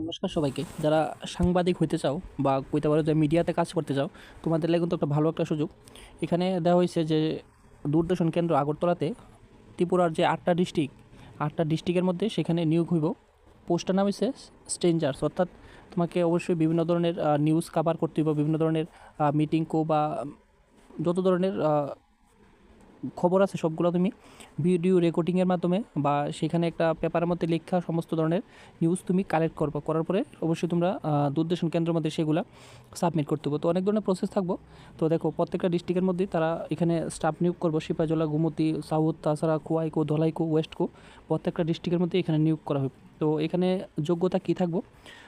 নমস্কার সবাইকে। যারা সাংবাদিক হইতে চাও বা কইতে পারো যে মিডিয়াতে কাজ করতে চাও, তোমাদের লাগে কিন্তু একটা ভালো একটা সুযোগ। এখানে দেওয়া হয়েছে যে দূরদর্শন কেন্দ্র আগরতলাতে ত্রিপুরার যে আটটা ডিস্ট্রিক্ট, আটটা ডিস্ট্রিক্টের মধ্যে সেখানে নিয়োগ হইব। পোস্টটার নাম হচ্ছে স্ট্রেঞ্জার্স। অর্থাৎ তোমাকে অবশ্যই বিভিন্ন ধরনের নিউজ কাভার করতে হইব, বিভিন্ন ধরনের মিটিং কো বা যত ধরনের খবর আছে সবগুলো তুমি? ভিডিও রেকর্ডিংয়ের মাধ্যমে বা সেখানে একটা পেপারের মধ্যে লেখা সমস্ত ধরনের নিউজ তুমি কালেক্ট করব। করার পরে অবশ্যই তোমরা দূরদর্শন কেন্দ্রের মধ্যে সেগুলো সাবমিট করতে হবে। তো অনেক ধরনের প্রসেস থাকব। তো দেখো, প্রত্যেকটা ডিস্ট্রিক্টের মধ্যে তারা এখানে স্টাফ নিয়োগ করব। সিপাহীজলা, গুমতি, সাউথ, তাছাড়া কুয়াইকো ধলাইকো ওয়েস্টকো প্রত্যেকটা ডিস্ট্রিক্টের মধ্যে এখানে নিয়োগ করা হবে তো এখানে যোগ্যতা কী থাকব?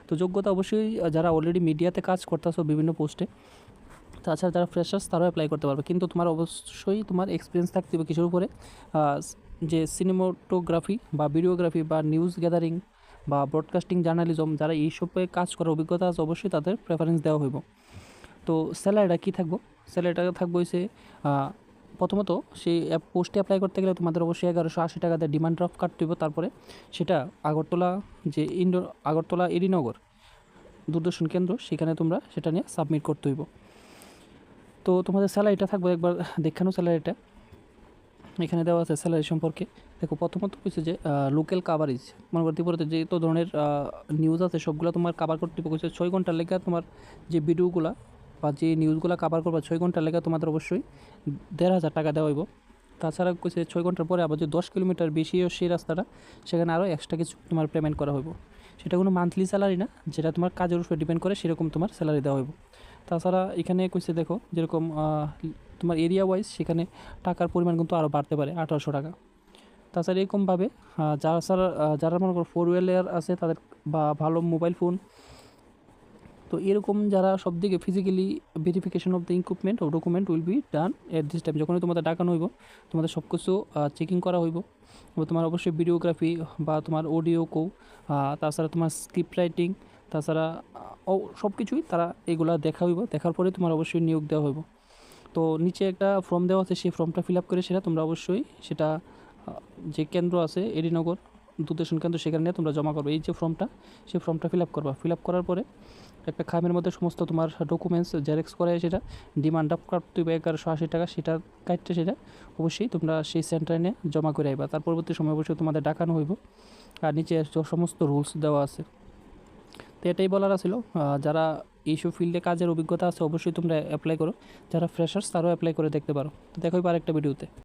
তো যোগ্যতা অবশ্যই যারা অলরেডি মিডিয়াতে কাজ করতেছো বিভিন্ন পোস্টে তাছাড়া যারা ফ্রেশার্স তারাও অ্যাপ্লাই করতে পারবে। কিন্তু তোমার অবশ্যই তোমার এক্সপিরিয়েন্স থাকতে হবে কিসের উপরে? যে সিনেমাটোগ্রাফি বা ভিডিওগ্রাফি বা নিউজ গ্যাদারিং বা ব্রডকাস্টিং জার্নালিজম যারা এইসবে কাজ করার অভিজ্ঞতা আছে, অবশ্যই তাদের প্রেফারেন্স দেওয়া হইব। তো স্যালারিটা কী থাকব? স্যালারিটা থাকব সে প্রথমত সেই পোস্টে অ্যাপ্লাই করতে গেলে তোমাদের অবশ্যই এগারোশো আশি টাকাতে ডিমান্ড ড্রাফট কাটতে হইব তারপরে সেটা আগরতলা যে ইন্ডোর আগরতলা এরিনগর দূরদর্শন কেন্দ্র, সেখানে তোমরা সেটা নিয়ে সাবমিট করতে হইব। তো তোমাদের স্যালারিটা থাকবে একবার দেখানো স্যালারিটা এখানে দেওয়া আছে স্যালারি সম্পর্কে। দেখো, প্রথমত কিছু যে লোকাল কাভারেজ মনে করতে পারো যে তো ধরনের নিউজ আছে, সবগুলো তোমার কাভার করতে হচ্ছে ছয় ঘণ্টার লেগে তোমার যে ভিডিওগুলো বা যে নিউজগুলো কাভার করবা, ছয় ঘণ্টার লেগে তোমাদের অবশ্যই দেড় হাজার টাকা দেওয়া হইব। তাছাড়া ছয় ঘণ্টার পরে আবার যে দশ কিলোমিটার বেশি সেই রাস্তাটা, সেখানে আরও এক্সট্রা কিছু তোমার পেমেন্ট করা হইব। সেটা কোনো মান্থলি স্যালারি না, যেটা তোমার কাজের উপরে ডিপেন্ড করে সেরকম তোমার স্যালারি দেওয়া হইব। তাছাড়া এখানে কইছে দেখো, যেরকম তোমার এরিয়া ওয়াইজ সেখানে টাকার পরিমাণ কিন্তু আরও বাড়তে পারে, আঠারোশো টাকা। তাছাড়া এরকমভাবে যারা যারা মনে করো ফোর হুইলার আছে তাদের বা ভালো মোবাইল ফোন তো এরকম যারা সব দিকে physically verification of the equipment O document will be done at this time যখনই তোমাদের ডাকানো হইব, তোমাদের সব কিছু চেকিং করা হইব। এবং তোমার অবশ্যই ভিডিওগ্রাফি বা তোমার অডিও কো তাছাড়া তোমার স্ক্রিপ্ট রাইটিং তাছাড়া সব কিছুই তারা এগুলা দেখা হইব। দেখার পরে তোমার অবশ্যই নিয়োগ দেওয়া হইব। তো নিচে একটা ফর্ম দেওয়া আছে, সেই ফর্মটা ফিল আপ করে সেটা তোমরা অবশ্যই সেটা যে কেন্দ্র আছে, এডিনগর দূরদর্শন কেন্দ্র সেখানে নিয়ে তোমরা জমা করবে। এই যে ফর্মটা সেই ফর্মটা ফিল আপ করবা। ফিল আপ করার পরে একটা খামের মধ্যে সমস্ত তোমার ডকুমেন্টস জেরক্স করে সেটা ডিমান্ড আপ কাটতে হবে এগারোশো আশি টাকা, সেটা কাটতে সেটা অবশ্যই তোমরা সেই সেন্টারে নিয়ে জমা করে আইবা। তার পরবর্তী সময় অবশ্যই তোমাদের ডাকানো হইব। আর নিচে সমস্ত রুলস দেওয়া আছে। তো এটাই বলার ছিল যারা এইসব ফিল্ডে কাজের অভিজ্ঞতা আছে, অবশ্যই তোমরা অ্যাপ্লাই করো। যারা ফ্রেশার্স তারাও অ্যাপ্লাই করে দেখতে পারো। তো দেখো একটা ভিডিওতে